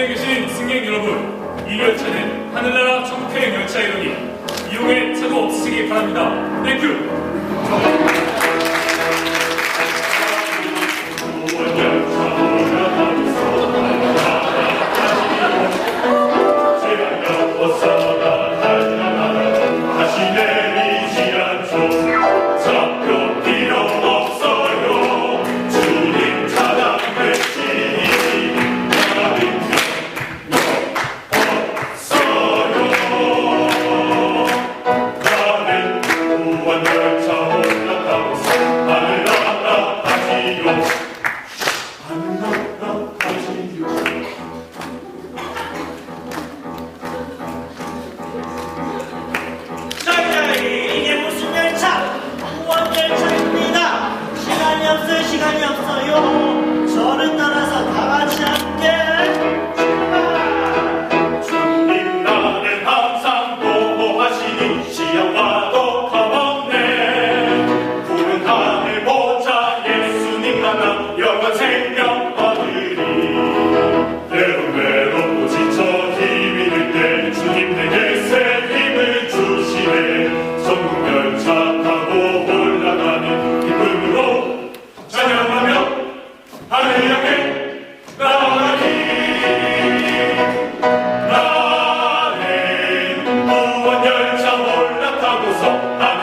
자리에 계신 승객 여러분, 이 열차는 하늘나라 청태행 열차이러니 이용에 차도 없으시기 바랍니다. 땡큐! song.